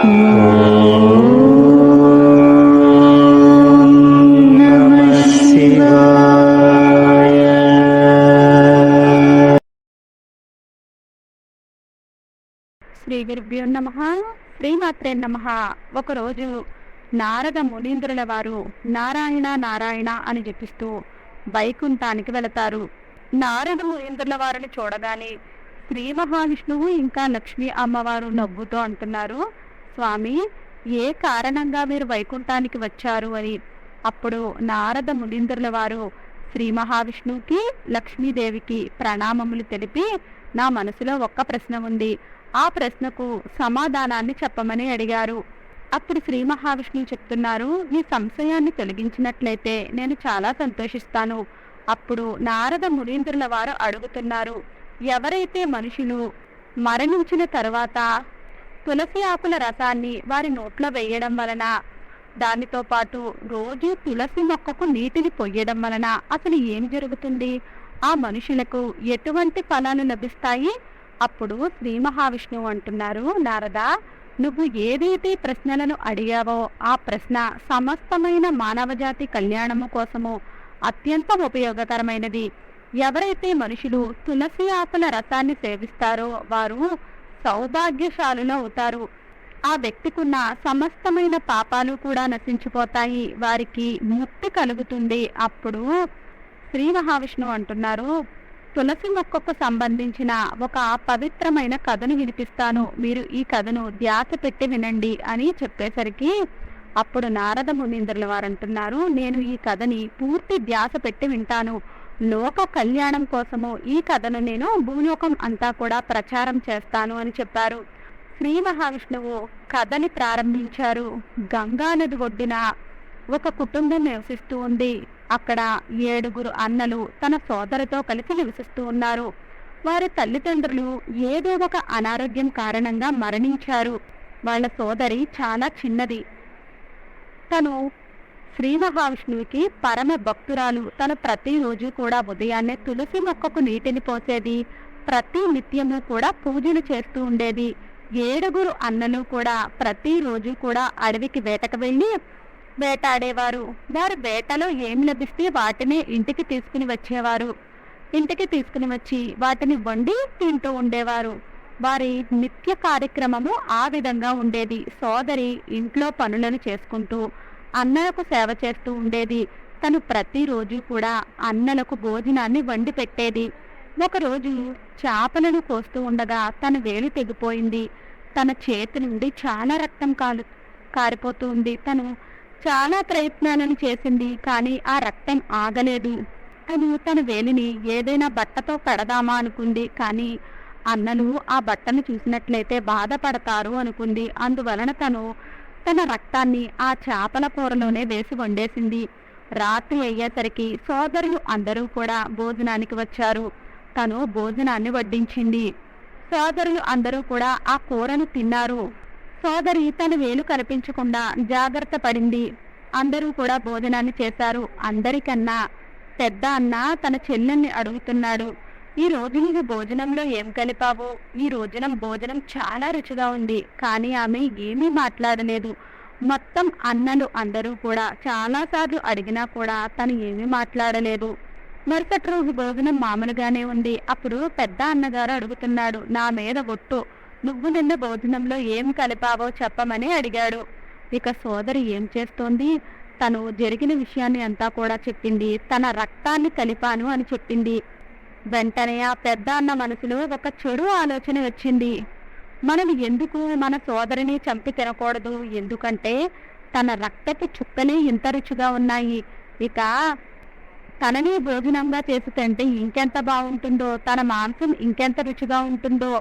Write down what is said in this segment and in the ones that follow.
నమః శ్రీ గురుభ్యో నమ. శ్రీమాత్రే నమ. ఒకరోజు నారద మునీంద్రుల వారు నారాయణ నారాయణ అని జపిస్తూ వైకుంఠానికి వెళతారు. నారద మునీంద్రుల వారిని చూడగానే శ్రీ మహావిష్ణువు ఇంకా లక్ష్మీ అమ్మవారు నవ్వుతూ అంటున్నారు. స్వామి ఏ కారణంగా మీరు వైకుంఠానికి వచ్చారు అని? అప్పుడు నారద మునీంద్రుల వారు శ్రీ మహావిష్ణువుకి లక్ష్మీదేవికి ప్రణామములు తెలిపి నా మనసులో ఒక్క ప్రశ్న ఉంది. ఆ ప్రశ్నకు సమాధానాన్ని చెప్పమని అడిగారు. అప్పుడు శ్రీ మహావిష్ణువు చెప్తున్నారు నీ సంశయాన్ని తొలగించినట్లయితే నేను చాలా సంతోషిస్తాను. అప్పుడు నారద మునీంద్రుల వారు అడుగుతున్నారు ఎవరైతే మనుషులు మరణించిన తర్వాత తులసి ఆకుల రసాన్ని వారి నోట్లో వేయడం వలన దానితో పాటు రోజు తులసి మొక్కకు నీటిని పొయ్యడం వలన అసలు ఏం జరుగుతుంది? ఆ మనుషులకు ఎటువంటి ఫలాలు లభిస్తాయి? అప్పుడు శ్రీ మహావిష్ణువు అంటున్నారు నారద నువ్వు ఏదైతే ప్రశ్నలను అడిగావో ఆ ప్రశ్న సమస్తమైన మానవజాతి కళ్యాణము కోసము అత్యంత ఉపయోగకరమైనది. ఎవరైతే మనుషులు తులసి ఆకుల రసాన్ని సేవిస్తారో వారు సౌభాగ్యశాలులు అవుతారు. ఆ వ్యక్తికున్న సమస్తమైన పాపాలు కూడా నశించిపోతాయి. వారికి ముక్తి కలుగుతుంది. అప్పుడు శ్రీ మహావిష్ణువు అంటున్నారు తులసి మొక్కకు సంబంధించిన ఒక పవిత్రమైన కథను వినిపిస్తాను. మీరు ఈ కథను ధ్యాస పెట్టి వినండి అని చెప్పేసరికి అప్పుడు నారద మునీంద్రుల వారు అంటున్నారు నేను ఈ కథని పూర్తి ధ్యాస పెట్టి వింటాను. లోక కళ్యాణం కోసము ఈ కథను నేను భూలోకం అంతా కూడా ప్రచారం చేస్తాను అని చెప్పారు. శ్రీ మహావిష్ణువు కథని ప్రారంభించారు. గంగానది ఒడ్డిన ఒడ్డున ఒక కుటుంబం నివసిస్తూ ఉంది. అక్కడ ఏడుగురు అన్నలు తన సోదరితో కలిసి నివసిస్తూ ఉన్నారు. వారి తల్లిదండ్రులు ఏదో ఒక అనారోగ్యం కారణంగా మరణించారు. వాళ్ళ సోదరి చాలా చిన్నది. తను శ్రీ మహావిష్ణువుకి పరమ భక్తురాలు. తను ప్రతిరోజు కూడా ఉదయాన్నే తులసి మొక్కకు నీటిని పోసేది. ప్రతి నిత్యము కూడా పూజలు చేస్తూ ఉండేది. ఏడుగురు అన్నను కూడా ప్రతిరోజు కూడా అడవికి వేటకు వెళ్ళి వేటాడేవారు. వారు వేటలో ఏం లభిస్తే వాటిని ఇంటికి తీసుకుని వచ్చేవారు. ఇంటికి తీసుకుని వచ్చి వాటిని వండి తింటూ ఉండేవారు. వారి నిత్య కార్యక్రమము ఆ విధంగా ఉండేది. సోదరి ఇంట్లో పనులను చేసుకుంటూ అన్నలకు సేవ చేస్తూ ఉండేది. తను ప్రతిరోజు కూడా అన్నలకు భోజనాన్ని వండి పెట్టేది. ఒకరోజు చేపలను కోస్తూ ఉండగా తన వేలు తెగిపోయింది. తన చేతి నుండి చాలా రక్తం కాలు కారిపోతూ ఉంది. తను చాలా ప్రయత్నాలను చేసింది కానీ ఆ రక్తం ఆగలేదు. తను తన వేలిని ఏదైనా బట్టతో కడదామా అనుకుంది కానీ అన్నలు ఆ బట్టను చూసినట్లయితే బాధపడతారు అనుకుంది. అందువలన తను తన రక్తాన్ని ఆ చేపల కూరలోనే వేసి వండేసింది. రాత్రి అయ్యేసరికి సోదరులు అందరూ కూడా భోజనానికి వచ్చారు. తను భోజనాన్ని వడ్డించింది. సోదరులు అందరూ కూడా ఆ కూరను తిన్నారు. సోదరి తన వేలు కనిపించకుండా జాగ్రత్త పడింది. అందరూ కూడా భోజనాన్ని చేశారు. అందరికన్నా పెద్ద అన్న తన చెల్లెల్ని అడుగుతున్నాడు. ఈ రోజు నీకు భోజనంలో ఏం కలిపావు? ఈ రోజున భోజనం చాలా రుచిగా ఉంది. కానీ ఆమె ఏమీ మాట్లాడలేదు. మొత్తం అన్నలు అందరూ కూడా చాలాసార్లు అడిగినా కూడా తను ఏమీ మాట్లాడలేదు. మరుసటి రోజు భోజనం మామూలుగానే ఉంది. అప్పుడు పెద్ద అన్నగారు అడుగుతున్నాడు నా మీద ఒట్టు. నువ్వు నిన్న భోజనంలో ఏం కలిపావో చెప్పమని అడిగాడు. ఇక సోదరి ఏం చేస్తోంది? తను జరిగిన విషయాన్ని అంతా కూడా చెప్పింది. తన రక్తాన్ని కలిపాను అని చెప్పింది. వెంటనే ఆ పెద్ద అన్న మనసులో ఒక చెడు ఆలోచన వచ్చింది. మనం ఎందుకు మన సోదరిని చంపి తినకూడదు? ఎందుకంటే తన రక్తపు చుక్కలే ఇంత రుచిగా ఉన్నాయి. ఇక తనని భోజనంగా చేసి తింటే ఇంకెంత బాగుంటుందో తన మాంసం ఇంకెంత రుచిగా ఉంటుందో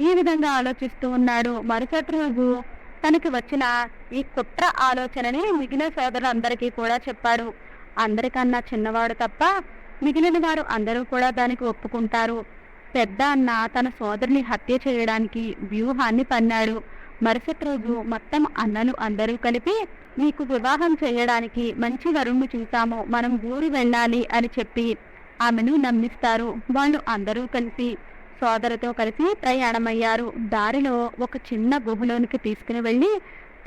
ఈ విధంగా ఆలోచిస్తూ ఉన్నాడు. మరుసటి రోజు తనకి వచ్చిన ఈ కుట్ర ఆలోచనని మిగిలిన సోదరులందరికీ కూడా చెప్పాడు. అందరికన్నా చిన్నవాడు తప్ప మిగిలిన వారు అందరూ కూడా దానికి ఒప్పుకుంటారు. పెద్ద అన్న తన సోదరుని హత్య చేయడానికి వ్యూహాన్ని పన్నాడు. మరుసటి రోజు మొత్తం అన్నలు అందరూ కలిపి నీకు వివాహం చేయడానికి మంచి వరుణ్ణి చూసాము మనం ఊరు వెళ్ళాలి అని చెప్పి ఆమెను నమ్మిస్తారు వాళ్ళు అందరూ కలిసి. సోదరుతో కలిసి ప్రయాణమయ్యారు. దారిలో ఒక చిన్న గుహలోనికి తీసుకుని వెళ్ళి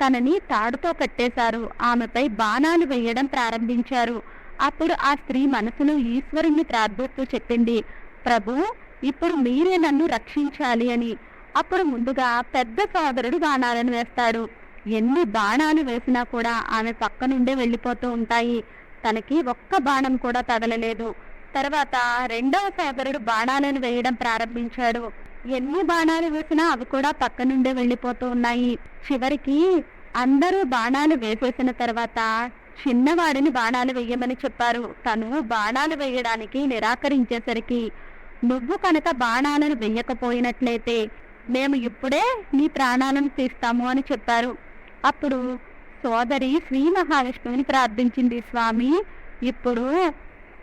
తనని తాడుతో కట్టేశారు. ఆమెపై బాణాలు వేయడం ప్రారంభించారు. అప్పుడు ఆ స్త్రీ మనసులో ఈశ్వరుణ్ణి ప్రార్థిస్తూ చెప్పింది ప్రభు ఇప్పుడు మీరే నన్ను రక్షించాలి అని. అప్పుడు ముందుగా పెద్ద సోదరుడు బాణాలను వేస్తాడు. ఎన్ని బాణాలు వేసినా కూడా ఆమె పక్క నుండే వెళ్ళిపోతూ ఉంటాయి. తనకి ఒక్క బాణం కూడా తగలలేదు. తర్వాత రెండవ సోదరుడు బాణాలను వేయడం ప్రారంభించాడు. ఎన్ని బాణాలు వేసినా అవి కూడా పక్క నుండే వెళ్ళిపోతూ ఉన్నాయి. చివరికి అందరూ బాణాలు వేసేసిన తర్వాత చిన్నవాడిని బాణాలు వేయమని చెప్పారు. తను బాణాలు వేయడానికి నిరాకరించేసరికి నువ్వు కనుక బాణాలను వేయకపోయినట్లయితే మేము ఇప్పుడే నీ ప్రాణాలను తీస్తాము అని చెప్పారు. అప్పుడు సోదరి శ్రీ మహావిష్ణువుని ప్రార్థించింది స్వామి ఇప్పుడు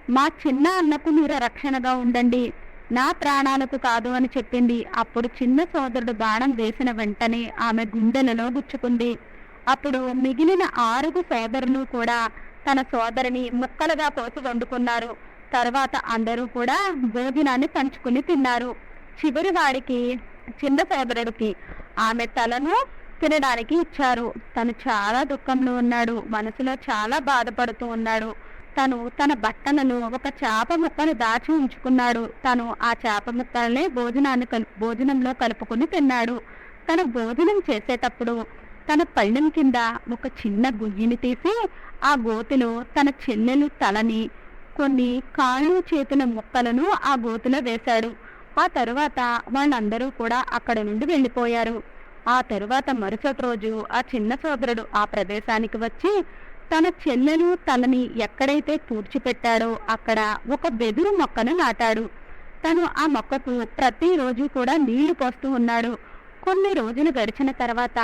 మా చిన్న అన్నకు మీరు రక్షణగా ఉండండి. నా ప్రాణాలకు కాదు అని చెప్పింది. అప్పుడు చిన్న సోదరుడు బాణం వేసిన వెంటనే ఆమె గుండెలలో గుచ్చుకుంది. అప్పుడు మిగిలిన ఆరుగు సోదరులు కూడా తన సోదరిని ముక్కలుగా పోసి వండుకున్నారు. తర్వాత అందరూ కూడా భోజనాన్ని పంచుకుని తిన్నారు. చివరి వాడికి చిన్న సోదరుడికి ఆమె తలను తినడానికి ఇచ్చారు. తను చాలా దుఃఖంలో ఉన్నాడు. మనసులో చాలా బాధపడుతూ ఉన్నాడు. తను తన బట్టలను ఒక చేప ముక్కను దాచి ఉంచుకున్నాడు. తను ఆ చేప ముక్కలనే భోజనాన్ని కలు భోజనంలో కలుపుకుని తిన్నాడు. తను భోజనం చేసేటప్పుడు తన పళ్ళెం కింద ఒక చిన్న గుయ్యిని తీసి ఆ గోతిలో తన చెల్లెలు తలని కొన్ని కాళ్ళు చేతుల ముక్కలను ఆ గోతిలో వేశాడు. ఆ తరువాత వాళ్ళందరూ కూడా అక్కడ నుండి వెళ్ళిపోయారు. ఆ తరువాత మరుసటి రోజు ఆ చిన్న సోదరుడు ఆ ప్రదేశానికి వచ్చి తన చెల్లెలు తలని ఎక్కడైతే పూడ్చిపెట్టాడో అక్కడ ఒక వెదురు మొక్కను నాటాడు. తను ఆ మొక్కకు ప్రతిరోజు కూడా నీళ్ళు పోస్తూ ఉన్నాడు. కొన్ని రోజులు గడిచిన తర్వాత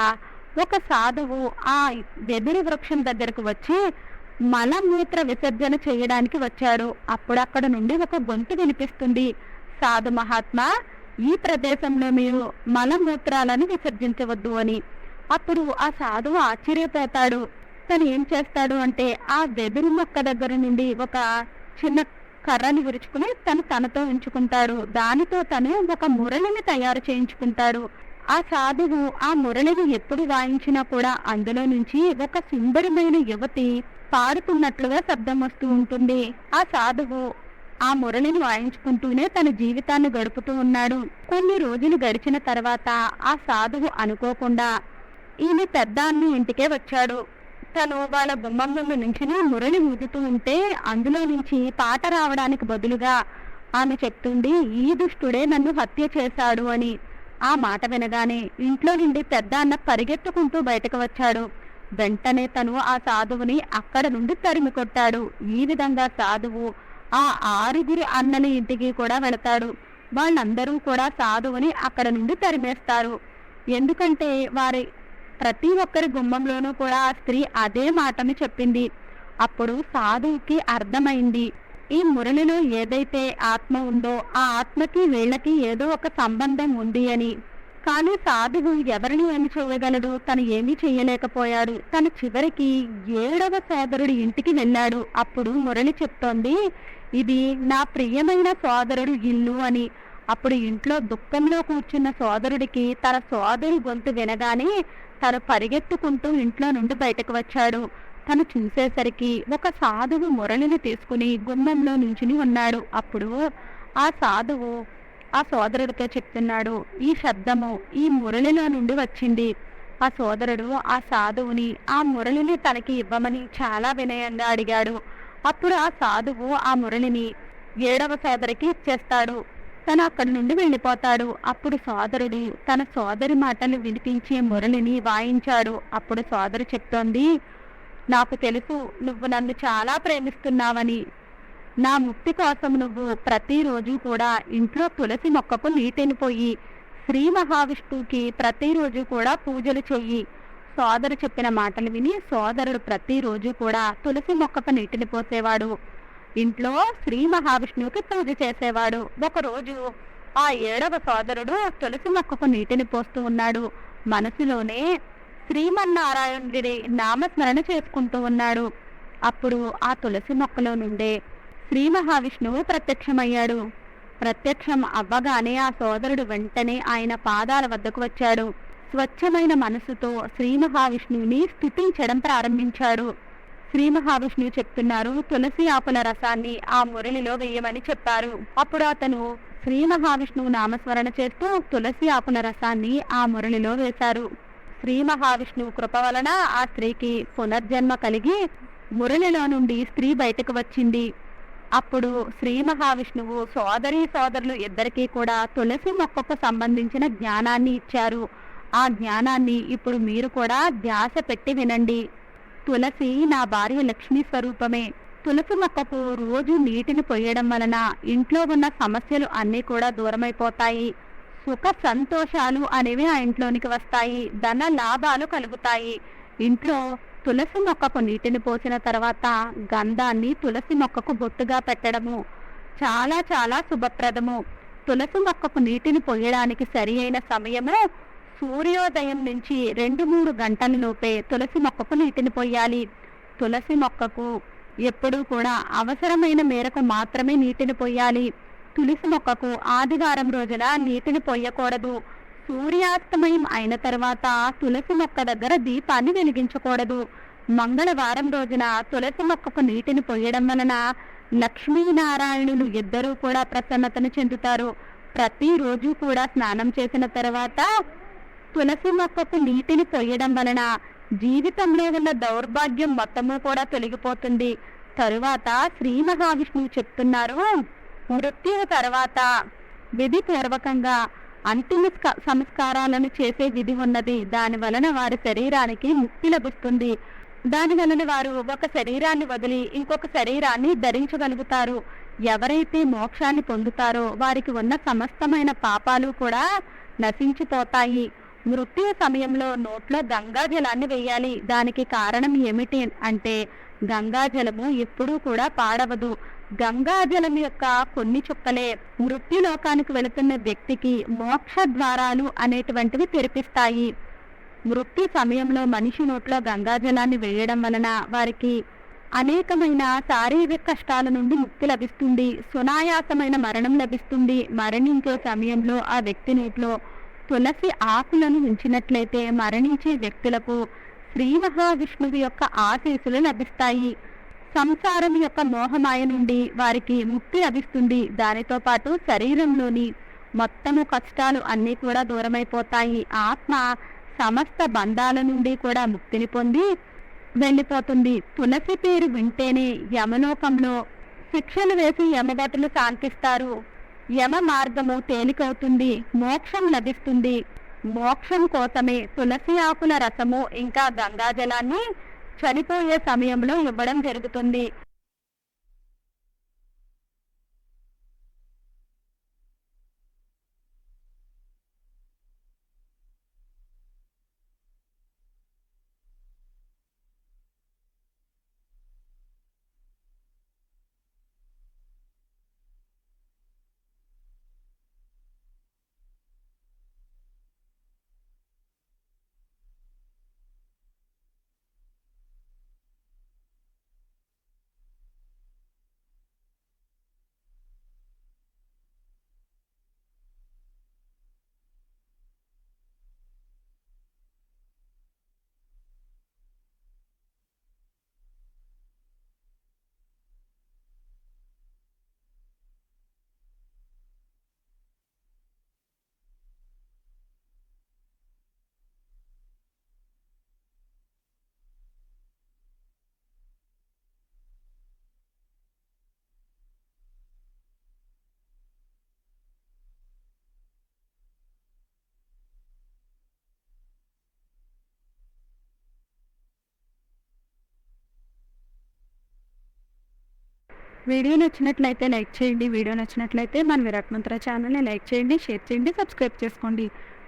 ఒక సాధువు ఆ వెదురు వృక్షం దగ్గరకు వచ్చి మలమూత్ర విసర్జన చేయడానికి వచ్చాడు అప్పుడు అక్కడ నుండి ఒక గొంతు వినిపిస్తుంది. సాధు మహాత్మా ఈ ప్రదేశంలో మీరు మలమూత్రాలను విసర్జించవద్దు అని. అప్పుడు ఆ సాధువు ఆశ్చర్యపోతాడు. తను ఏం చేస్తాడు అంటే ఆ వెదురు మొక్క దగ్గర నుండి ఒక చిన్న కర్రని విరుచుకుని తను తనతో ఉంచుకుంటాడు దానితో తను ఒక మురళిని తయారు చేయించుకుంటాడు ఆ సాధువు ఆ మురళిని ఎప్పుడు వాయించినా కూడా అందులో నుంచి ఒక సుందరమైన యువతి పాడుతున్నట్లుగా శబ్దం వస్తూ ఉంటుంది. ఆ సాధువు ఆ మురళిని వాయించుకుంటూనే తన జీవితాన్ని గడుపుతూ ఉన్నాడు. కొన్ని రోజులు గడిచిన తర్వాత ఆ సాధువు అనుకోకుండా ఈమె పెద్దాన్ని ఇంటికే వచ్చాడు. తను వాళ్ళ గుమ్మం నుంచి మురళి ఊదుతూ ఉంటే అందులో నుంచి పాట రావడానికి బదులుగా ఆమె చెప్తుంది ఈ దుష్టుడే నన్ను హత్య చేశాడు అని ఆ మాట వినగానే ఇంట్లో నుండి పెద్ద అన్న పరిగెత్తుకుంటూ బయటకు వచ్చాడు. వెంటనే తను ఆ సాధువుని అక్కడ నుండి తరిమి కొట్టాడు. ఈ విధంగా సాధువు ఆ ఆరుగురి అన్నల ఇంటికి కూడా వెళతాడు. వాళ్ళందరూ కూడా సాధువుని అక్కడ నుండి తరిమేస్తారు. ఎందుకంటే వారి ప్రతి ఒక్కరి గుమ్మంలోనూ కూడా ఆ స్త్రీ అదే మాటని చెప్పింది. అప్పుడు సాధువుకి అర్థమైంది. ఈ మురళిలో ఏదైతే ఆత్మ ఉందో ఆ ఆత్మకి వీళ్ళకి ఏదో ఒక సంబంధం ఉంది అని. కానీ సాధువు ఎవరిని ఏమి చూడగలడు? తను ఏమీ చేయలేకపోయాడు. తను చివరికి ఏడవ సోదరుడి ఇంటికి వెళ్ళాడు. అప్పుడు మురళి చెప్తోంది ఇది నా ప్రియమైన సోదరుడు ఇల్లు అని. అప్పుడు ఇంట్లో దుఃఖంలో కూర్చున్న సోదరుడికి తన సోదరి గొంతు వినగానే తను పరిగెత్తుకుంటూ ఇంట్లో నుండి బయటకు వచ్చాడు. తను చూసేసరికి ఒక సాధువు మురళిని తీసుకుని గుమ్మంలో నుంచుని ఉన్నాడు. అప్పుడు ఆ సాధువు ఆ సోదరుడితో చెప్తున్నాడు ఈ శబ్దము ఈ మురళిలో నుండి వచ్చింది. ఆ సోదరుడు ఆ సాధువుని ఆ మురళిని తనకి ఇవ్వమని చాలా వినయంగా అడిగాడు. అప్పుడు ఆ సాధువు ఆ మురళిని ఏడవ సోదరికి ఇచ్చేస్తాడు. తను అక్కడి నుండి వెళ్ళిపోతాడు. అప్పుడు సోదరుడు తన సోదరి మాటలు వినిపించే మురళిని వాయించాడు. అప్పుడు సోదరు చెప్తోంది నాకు తెలుసు నువ్వు నన్ను చాలా ప్రేమిస్తున్నావని. నా ముక్తి కోసం నువ్వు ప్రతిరోజు కూడా ఇంట్లో తులసి మొక్కకు నీటిని పోయి శ్రీ మహావిష్ణువుకి ప్రతిరోజు కూడా పూజలు చెయ్యి. సోదరు చెప్పిన మాటలు విని సోదరుడు ప్రతిరోజు కూడా తులసి మొక్కకు నీటిని పోసేవాడు. ఇంట్లో శ్రీ మహావిష్ణువుకి పూజ చేసేవాడు. ఒకరోజు ఆ ఏడవ సోదరుడు తులసి మొక్కకు నీటిని పోస్తూ ఉన్నాడు. మనసులోనే శ్రీమన్నారాయణుడి నామస్మరణ చేసుకుంటూ ఉన్నాడు. అప్పుడు ఆ తులసి మొక్కలో నుండే శ్రీ మహావిష్ణువు ప్రత్యక్షమయ్యాడు. ప్రత్యక్షం అవ్వగానే ఆ సోదరుడు వెంటనే ఆయన పాదాల వద్దకు వచ్చాడు. స్వచ్ఛమైన మనసుతో శ్రీ మహావిష్ణువుని స్థుతించడం ప్రారంభించాడు. శ్రీ మహావిష్ణువు చెప్తున్నారు తులసి ఆపుల రసాన్ని ఆ మురళిలో వేయమని చెప్పారు. అప్పుడు అతను శ్రీ మహావిష్ణువు నామస్మరణ చేస్తూ తులసి ఆపుల రసాన్ని ఆ మురళిలో వేశారు. శ్రీ మహావిష్ణువు కృప వలన ఆ స్త్రీకి పునర్జన్మ కలిగి మురళిలో నుండి స్త్రీ బయటకు వచ్చింది. అప్పుడు శ్రీ మహావిష్ణువు సోదరి సోదరులు ఇద్దరికీ కూడా తులసి మొక్కకు సంబంధించిన జ్ఞానాన్ని ఇచ్చారు. ఆ జ్ఞానాన్ని ఇప్పుడు మీరు కూడా ధ్యాస పెట్టి వినండి. తులసి నా భార్య లక్ష్మీ స్వరూపమే. తులసి మొక్కకు రోజు నీటిని పొయ్యడం వలన ఇంట్లో ఉన్న సమస్యలు అన్నీ కూడా దూరమైపోతాయి. సుఖ సంతోషాలు అనేవి ఆ ఇంట్లోనికి వస్తాయి ధన లాభాలు కలుగుతాయి. ఇంట్లో తులసి మొక్కకు నీటిని పోసిన తర్వాత గంధాన్ని తులసి మొక్కకు బొట్టుగా పెట్టడము చాలా చాలా శుభప్రదము. తులసి మొక్కకు నీటిని పోయడానికి సరి అయిన సమయము సూర్యోదయం నుంచి రెండు మూడు గంటల లోపే తులసి మొక్కకు నీటిని పోయాలి. తులసి మొక్కకు ఎప్పుడూ కూడా అవసరమైన మేరకు మాత్రమే నీటిని పోయాలి. తులసి మొక్కకు ఆదివారం రోజున నీటిని పొయ్యకూడదు సూర్యాస్తమయం అయిన తర్వాత తులసి మొక్క దగ్గర దీపాన్ని వెలిగించకూడదు. మంగళవారం రోజున తులసి మొక్కకు నీటిని పొయ్యడం వలన లక్ష్మీనారాయణులు ఇద్దరూ కూడా ప్రసన్నతను చెందుతారు. ప్రతిరోజు కూడా స్నానం చేసిన తర్వాత తులసి మొక్కకు నీటిని పొయ్యడం వలన జీవితంలో ఉన్న దౌర్భాగ్యం మొత్తము కూడా తొలగిపోతుంది. తరువాత శ్రీ మహావిష్ణువు చెప్తున్నారు మృత్యు తర్వాత విధి పూర్వకంగా అంతిమ సంస్కారాలను చేసే విధి ఉన్నది. దాని వలన వారి శరీరానికి ముక్తి లభిస్తుంది. దాని వలన వారు ఒక శరీరాన్ని వదిలి ఇంకొక శరీరాన్ని ధరించగలుగుతారు. ఎవరైతే మోక్షాన్ని పొందుతారో వారికి ఉన్న సమస్తమైన పాపాలు కూడా నశించిపోతాయి. మృత్యు సమయంలో నోట్లో గంగా జలాన్ని వేయాలి. దానికి కారణం ఏమిటి అంటే గంగా జలము ఎప్పుడూ కూడా పాడవదు. గంగాజలం యొక్క కొన్ని చుక్కలే మృత్యులోకానికి వెళుతున్న వ్యక్తికి మోక్ష ద్వారాలు అనేటువంటివి తెరిపిస్తాయి. మృత్యు సమయంలో మనిషి నోట్లో గంగాజలాన్ని వేయడం వలన వారికి అనేకమైన శారీరక కష్టాల నుండి ముక్తి లభిస్తుంది. సునాయాసమైన మరణం లభిస్తుంది. మరణించే సమయంలో ఆ వ్యక్తి నోట్లో తులసి ఆకులను ఉంచినట్లయితే మరణించే వ్యక్తులకు శ్రీ మహావిష్ణువు యొక్క ఆశీస్సులు లభిస్తాయి. సంసారం యొక్క మోహమాయ నుండి వారికి ముక్తి లభిస్తుంది. దానితో పాటు శరీరంలోని మొత్తము కష్టాలు అన్నీ కూడా దూరమైపోతాయి. ఆత్మ సమస్త బంధాల నుండి కూడా ముక్తిని పొంది వెళ్ళిపోతుంది. తులసి పేరు వింటేనే యమలోకంలో శిక్షలు వేసి యమగతులు శాంతిస్తారు. యమ మార్గము తేలికవుతుంది. మోక్షం లభిస్తుంది. మోక్షం కోసమే తులసి ఆకుల రసము ఇంకా గంగాజలాన్ని చనిపోయే సమయంలో ఇవ్వడం జరుగుతుంది. వీడియో నచ్చినట్లయితే లైక్ చేయండి వీడియో నచ్చినట్లయితే మన విరాట్ మంత్ర ఛానల్ని లైక్ చేయండి షేర్ చేయండి సబ్స్క్రైబ్ చేసుకోండి.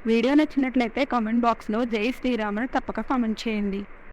వీడియో నచ్చినట్లయితే కామెంట్ బాక్స్లో జై శ్రీరాముని తప్పక కామెంట్ చేయండి.